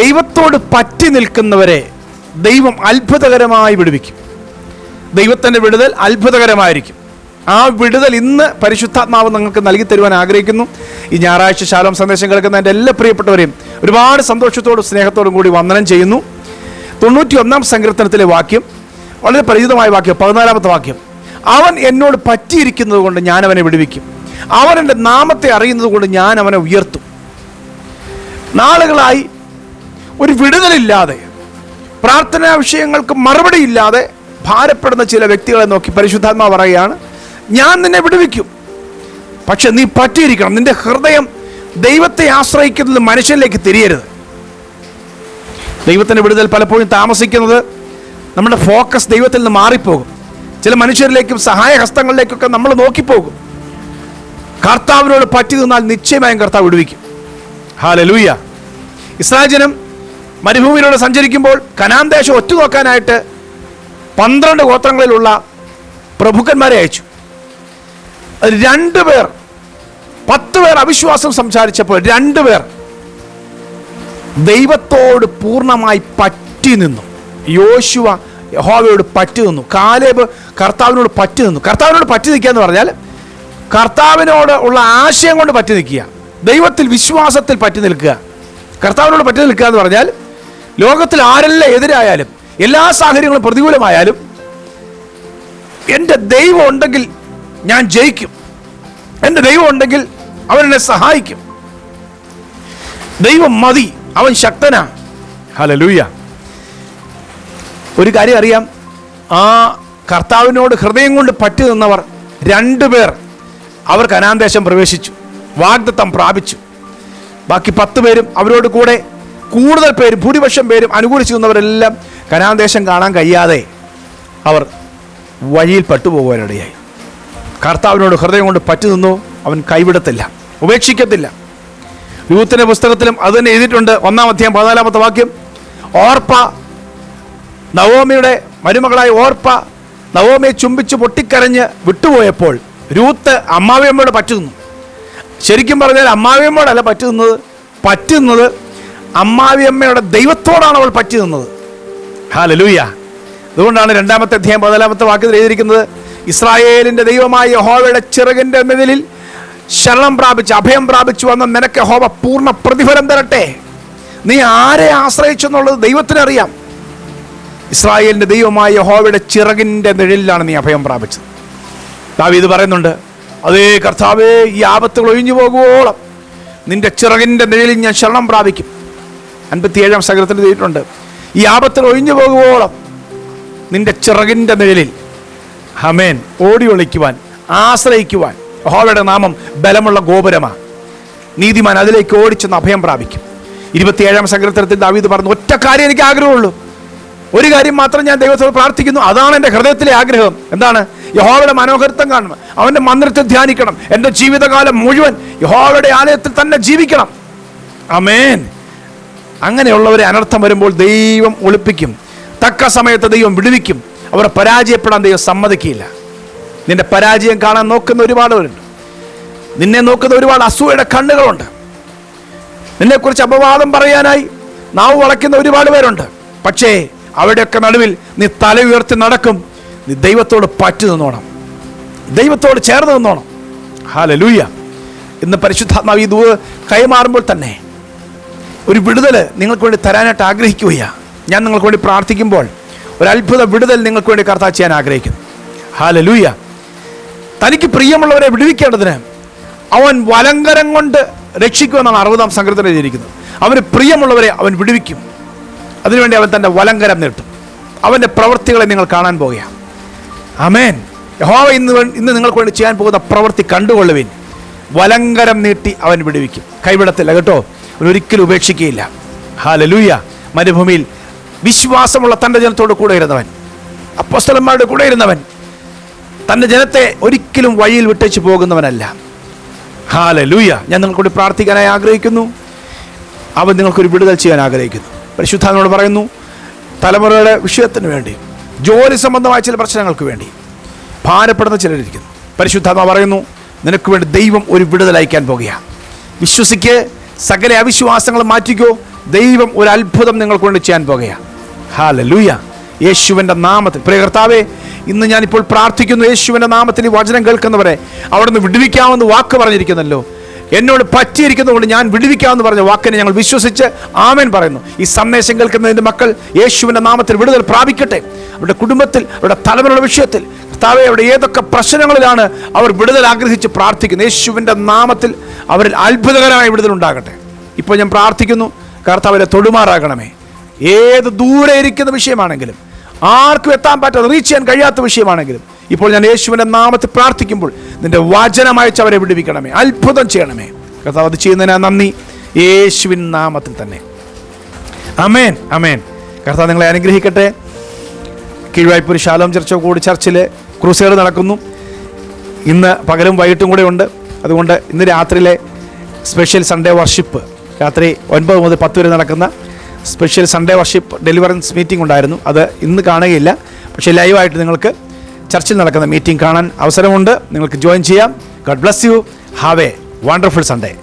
ദൈവത്തോട് പറ്റി നിൽക്കുന്നവരെ ദൈവം അത്ഭുതകരമായി വിടുവിക്കും. ദൈവത്തിന്റെ വിടുതൽ അത്ഭുതകരമായിരിക്കും. ആ വിടുതൽ ഇന്ന് പരിശുദ്ധാത്മാവ് നിങ്ങൾക്ക് നൽകി തരുവാൻ ആഗ്രഹിക്കുന്നു. ഈ ഞായറാഴ്ച ശാലോം സന്ദേശം കേൾക്കുന്ന എന്റെ എല്ലാ പ്രിയപ്പെട്ടവരെയും ഒരുപാട് സന്തോഷത്തോടും സ്നേഹത്തോടും കൂടി വന്ദനം ചെയ്യുന്നു. തൊണ്ണൂറ്റി ഒന്നാം സങ്കീർത്തനത്തിലെ വാക്യം വളരെ പരിചിതമായ വാക്യം പതിനാലാമത്തെ വാക്യം. അവൻ എന്നോട് പറ്റിയിരിക്കുന്നത് കൊണ്ട് ഞാൻ അവനെ വിടുവിക്കും. അവൻ എന്റെ നാമത്തെ അറിയുന്നത് കൊണ്ട് ഞാൻ അവനെ ഉയർത്തും. നാളുകളായി ഒരു വിടുതലില്ലാതെ പ്രാർത്ഥനാ വിഷയങ്ങൾക്ക് മറുപടി ഇല്ലാതെ ഭാരപ്പെടുന്ന ചില വ്യക്തികളെ നോക്കി പരിശുദ്ധാത്മാ പറയുകയാണ് ഞാൻ നിന്നെ വിടുവിക്കും. പക്ഷെ നീ പറ്റിയിരിക്കണം. നിന്റെ ഹൃദയം ദൈവത്തെ ആശ്രയിക്കുന്നത് മനുഷ്യനിലേക്ക് തിരിയരുത്. ദൈവത്തിന്റെ വിടുതൽ പലപ്പോഴും താമസിക്കുന്നത് നമ്മുടെ ഫോക്കസ് ദൈവത്തിൽ നിന്ന് മാറിപ്പോകും. ചില മനുഷ്യരിലേക്കും സഹായഹസ്തങ്ങളിലേക്കൊക്കെ നമ്മൾ നോക്കിപ്പോകും. കർത്താവിനോട് പറ്റി നിന്നാൽ നിശ്ചയമായും കർത്താവ് വിടുവിക്കും. ഹാലലൂയ. ഇസ്രായേൽ ജനം മരുഭൂമിയിലൂടെ സഞ്ചരിക്കുമ്പോൾ കനാൻ ദേശം ഒറ്റുനോക്കാനായിട്ട് പന്ത്രണ്ട് ഗോത്രങ്ങളിലുള്ള പ്രഭുക്കന്മാരെ അയച്ചു. രണ്ടുപേർ പത്ത് പേർ അവിശ്വാസം സംസാരിച്ചപ്പോൾ രണ്ടുപേർ ദൈവത്തോട് പൂർണമായി പറ്റി നിന്നു. യോശുവ യഹോവയോട് പറ്റി നിന്നു. കാലേബ് കർത്താവിനോട് പറ്റി നിന്നു. കർത്താവിനോട് പറ്റി നിൽക്കുക എന്ന് പറഞ്ഞാൽ കർത്താവിനോട് ഉള്ള ആശയം കൊണ്ട് പറ്റി നിൽക്കുക. ദൈവത്തിൽ വിശ്വാസത്തിൽ പറ്റി നിൽക്കുക. കർത്താവിനോട് പറ്റി നിൽക്കുക എന്ന് പറഞ്ഞാൽ ലോകത്തിൽ ആരെല്ലാം എതിരായാലും എല്ലാ സാഹചര്യങ്ങളും പ്രതികൂലമായാലും എന്റെ ദൈവം ഉണ്ടെങ്കിൽ ഞാൻ ജയിക്കും. എന്റെ ദൈവം ഉണ്ടെങ്കിൽ അവൻ എന്നെ സഹായിക്കും. ദൈവം മതി അവൻ ശക്തനാ. ഹലലൂയ ഒരു കാര്യം അറിയാം ആ കർത്താവിനോട് ഹൃദയം കൊണ്ട് പറ്റി നിന്നവർ രണ്ടുപേർ അവർക്ക് കനാന്തേശം പ്രവേശിച്ചു വാഗ്ദത്തം പ്രാപിച്ചു. ബാക്കി പത്ത് പേരും അവരോട് കൂടെ കൂടുതൽ പേര് ഭൂരിപക്ഷം പേരും അനുകൂലിച്ചു കനാൻ കനാന്തേശം കാണാൻ കഴിയാതെ അവർ വഴിയിൽ പെട്ടുപോകാനിടയായി കർത്താവിനോട് ഹൃദയം കൊണ്ട് പറ്റി നിന്നു അവൻ കൈവിടത്തില്ല ഉപേക്ഷിക്കത്തില്ല. യൂത്തിന്റെ പുസ്തകത്തിലും അത് തന്നെ എഴുതിയിട്ടുണ്ട് ഒന്നാം അധ്യായം പതിനാലാമത്തെ വാക്യം. ഓർപ്പ നവോമിയുടെ മരുമകളായ ഓർപ്പ നവോമിയെ ചുംബിച്ച് പൊട്ടിക്കരഞ്ഞ് വിട്ടുപോയപ്പോൾ രൂത്ത് അമ്മാവിയമ്മയോട് പറ്റുന്നു ശരിക്കും പറഞ്ഞാൽ അമ്മാവിയമ്മയോടല്ല പറ്റുന്നത് പറ്റുന്നത് അമ്മാവിയമ്മയുടെ ദൈവത്തോടാണ് അവൾ പറ്റി നിന്നത്. ഹാലലൂയ. അതുകൊണ്ടാണ് രണ്ടാമത്തെ അധ്യായം പതിനാലാമത്തെ വാക്യത്തിൽ എഴുതിയിരിക്കുന്നത് ഇസ്രായേലിന്റെ ദൈവമായ യഹോവയുടെ ചിറകിന്റെ മെതിലിൽ ശരണം പ്രാപിച്ച് അഭയം പ്രാപിച്ചു വന്ന നിനക്ക് ഹോവ പൂർണ പ്രതിഫലം തരട്ടെ. നീ ആരെ ആശ്രയിച്ചെന്നുള്ളത് ദൈവത്തിനറിയാം ഇസ്രായേലിന്റെ ദൈവമായ യഹോവയുടെ ചിറകിന്റെ നിഴലിലാണ് നീ അഭയം പ്രാപിച്ചത്. ദാവീദ് പറയുന്നുണ്ട് അതേ കർത്താവേ ഈ ആപത്തുകൾ ഒഴിഞ്ഞു പോകുവോളം. നിന്റെ ചിറകിന്റെ നിഴലിൽ ഞാൻ ശരണം പ്രാപിക്കും. അൻപത്തിയേഴാം സകലത്തിൽ ചെയ്തിട്ടുണ്ട് ഈ ആപത്തിൽ ഒഴിഞ്ഞു പോകുവോളം നിന്റെ ചിറകിന്റെ നിഴലിൽ ഹമേൻ ഓടി ഒളിക്കുവാൻ ആശ്രയിക്കുവാൻ യഹോവയുടെ നാമം ബലമുള്ള ഗോപുരമാണ് നീതിമാൻ അതിലേക്ക് ഓടിച്ചെന്ന് അഭയം പ്രാപിക്കും. ഇരുപത്തിയേഴാം സങ്കീർത്തനത്തിൽ ദാവീദ് പറഞ്ഞു ഒറ്റ കാര്യം എനിക്ക് ആഗ്രഹമുള്ളൂ. ഒരു കാര്യം മാത്രം ഞാൻ ദൈവത്തോട് പ്രാർത്ഥിക്കുന്നു. അതാണ് എന്റെ ഹൃദയത്തിലെ ആഗ്രഹം. എന്താണ്? യഹോവയുടെ മനോഹരത്വം കാണണം. അവന്റെ മന്ദിരത്തെ ധ്യാനിക്കണം. എന്റെ ജീവിതകാലം മുഴുവൻ യഹോവയുടെ ആലയത്തിൽ തന്നെ ജീവിക്കണം. അമേൻ. അങ്ങനെയുള്ളവരെ അനർത്ഥം വരുമ്പോൾ ദൈവം ഒളിപ്പിക്കും. തക്ക സമയത്ത് ദൈവം വിടുവിക്കും. അവരെ പരാജയപ്പെടാൻ ദൈവം സമ്മതിക്കില്ല. നിന്റെ പരാജയം കാണാൻ നോക്കുന്ന ഒരുപാട് പേരുണ്ട് നിന്നെ നോക്കുന്ന ഒരുപാട് അസൂയയുടെ കണ്ണുകളുണ്ട്. നിന്നെക്കുറിച്ച് അപവാദം പറയാനായി നാവ് വളയ്ക്കുന്ന ഒരുപാട് പേരുണ്ട്. പക്ഷേ അവിടെയൊക്കെ നടുവിൽ നീ തല ഉയർത്തി നടക്കും. നീ ദൈവത്തോട് പറ്റു നിന്നോണം. ദൈവത്തോട് ചേർന്ന് നിന്നോണം. ഹാലലൂയ ഇന്ന് പരിശുദ്ധാത്മാവ് ഈ ദൂ കൈമാറുമ്പോൾ തന്നെ ഒരു വിടുതൽ നിങ്ങൾക്ക് വേണ്ടി തരാനായിട്ട് ആഗ്രഹിക്കുകയാണ് ഞാൻ നിങ്ങൾക്ക് വേണ്ടി പ്രാർത്ഥിക്കുമ്പോൾ ഒരു അത്ഭുത വിടുതൽ നിങ്ങൾക്ക് വേണ്ടി കർത്താവ് ചെയ്യാൻ ആഗ്രഹിക്കുന്നു. ഹാലലൂയ തനിക്ക് പ്രിയമുള്ളവരെ വിടുവിക്കേണ്ടതിന് അവൻ വലങ്കരം കൊണ്ട് രക്ഷിക്കുമെന്നാണ് അറുപതാം സംഘത്തിൽ എഴുതിയിരിക്കുന്നത്. അവന് പ്രിയമുള്ളവരെ അവൻ വിടുവിക്കും. അതിനുവേണ്ടി അവൻ തന്റെ വലങ്കരം നീട്ടും. അവന്റെ പ്രവൃത്തികളെ നിങ്ങൾ കാണാൻ പോകുകയാണ് അമേൻ യഹോവ ഇന്ന് ഇന്ന് നിങ്ങൾക്ക് വേണ്ടി ചെയ്യാൻ പോകുന്ന പ്രവൃത്തി കണ്ടുകൊള്ളുവിൻ. വലങ്കരം നീട്ടി അവൻ വിടുവിക്കും. കൈവിടത്തില്ല കേട്ടോ. ഒരിക്കലും ഉപേക്ഷിക്കുകയില്ല. ഹാലലൂയ മരുഭൂമിയിൽ വിശ്വാസമുള്ള തന്റെ ജനത്തോട് കൂടെ ഇരുന്നവൻ അപ്പസ്തലന്മാരുടെ കൂടെ ഇരുന്നവൻ തന്റെ ജനത്തെ ഒരിക്കലും വഴിയിൽ വിട്ടേച്ച് പോകുന്നവനല്ല. ഹാലലൂയ ഞാൻ നിങ്ങൾക്കൂടി പ്രാർത്ഥിക്കാനായി ആഗ്രഹിക്കുന്നു. അവൻ നിങ്ങൾക്കൊരു വിടുതൽ ചെയ്യാൻ ആഗ്രഹിക്കുന്നു. പരിശുദ്ധാനോട് പറയുന്നു തലമുറയുടെ വിഷയത്തിന് വേണ്ടി ജോലി സംബന്ധമായ ചില പ്രശ്നങ്ങൾക്ക് വേണ്ടി ഭാരപ്പെടുന്ന ചിലരിരിക്കുന്നു. പരിശുദ്ധാത്മ പറയുന്നു നിനക്ക് വേണ്ടി ദൈവം ഒരു വിടുതൽ അയക്കാൻ പോകുകയാണ്. വിശ്വസിക്ക് സകല അവിശ്വാസങ്ങൾ മാറ്റിക്കോ. ദൈവം ഒരു അത്ഭുതം നിങ്ങൾക്ക് കൊണ്ട് ചെയ്യാൻ പോകുകയാണ് ഹാല ലൂയ യേശുവിന്റെ നാമത്തിൽ. പ്രിയ കർത്താവേ ഇന്ന് ഞാനിപ്പോൾ പ്രാർത്ഥിക്കുന്നു യേശുവിന്റെ നാമത്തിൽ വചനം കേൾക്കുന്നവരെ. അവിടുന്ന് വിടുവിക്കാമെന്ന് വാക്ക് പറഞ്ഞിരിക്കുന്നല്ലോ. എന്നോട് പറ്റിയിരിക്കുന്നതുകൊണ്ട് ഞാൻ വിടുവിക്കാമെന്ന് പറഞ്ഞ വാക്കിനെ ഞങ്ങൾ വിശ്വസിച്ച് ആമേൻ പറയുന്നു. ഈ സന്ദേശം കേൾക്കുന്നതിന്റെ മക്കൾ യേശുവിന്റെ നാമത്തിൽ വിടുതൽ പ്രാപിക്കട്ടെ. അവരുടെ കുടുംബത്തിൽ അവരുടെ തലമുറയുടെ വിഷയത്തിൽ. കർത്താവെ അവിടെ ഏതൊക്കെ പ്രശ്നങ്ങളിലാണ് അവർ വിടുതൽ ആഗ്രഹിച്ച് പ്രാർത്ഥിക്കുന്നത് യേശുവിന്റെ നാമത്തിൽ അവരിൽ അത്ഭുതകരമായ വിടുതൽ ഉണ്ടാകട്ടെ. ഇപ്പോൾ ഞാൻ പ്രാർത്ഥിക്കുന്നു കർത്താവിനെ തൊടുമാറാകണമേ. ഏത് ദൂരെ ഇരിക്കുന്ന വിഷയമാണെങ്കിലും ആർക്കും എത്താൻ പറ്റാതെ റീച്ച് ചെയ്യാൻ കഴിയാത്ത വിഷയമാണെങ്കിലും ഇപ്പോൾ ഞാൻ യേശുവിന്റെ നാമത്തിൽ പ്രാർത്ഥിക്കുമ്പോൾ നിന്റെ വചനമയച്ച് അവരെ വിടുവിക്കണമേ അത്ഭുതം ചെയ്യണമേ. കർത്താവ് അത് ചെയ്യുന്നതിന് നന്ദി. യേശുവിൻ നാമത്തിൽ തന്നെ. അമേൻ അമേൻ കർത്താവ് നിങ്ങളെ അനുഗ്രഹിക്കട്ടെ. കീഴ്വായ്പൂർ ശാലോം ചർച്ച കൂടി ചർച്ചിൽ ക്രൂസേഡ് നടക്കുന്നു. ഇന്ന് പകലും വൈകിട്ടും കൂടെ ഉണ്ട്. അതുകൊണ്ട് ഇന്ന് രാത്രിയിലെ സ്പെഷ്യൽ സൺഡേ വർഷിപ്പ് രാത്രി ഒൻപത് മുതൽ പത്ത് വരെ നടക്കുന്ന special Sunday worship deliverance meeting ഉണ്ടായിരുന്നു. അത് ഇന്ന് കാണുകയില്ല. പക്ഷേ ലൈവായിട്ട് നിങ്ങൾക്ക് ചർച്ചിൽ നടക്കുന്ന മീറ്റിംഗ് കാണാൻ അവസരമുണ്ട്. നിങ്ങൾക്ക് ജോയിൻ ചെയ്യാം. God bless you have a wonderful Sunday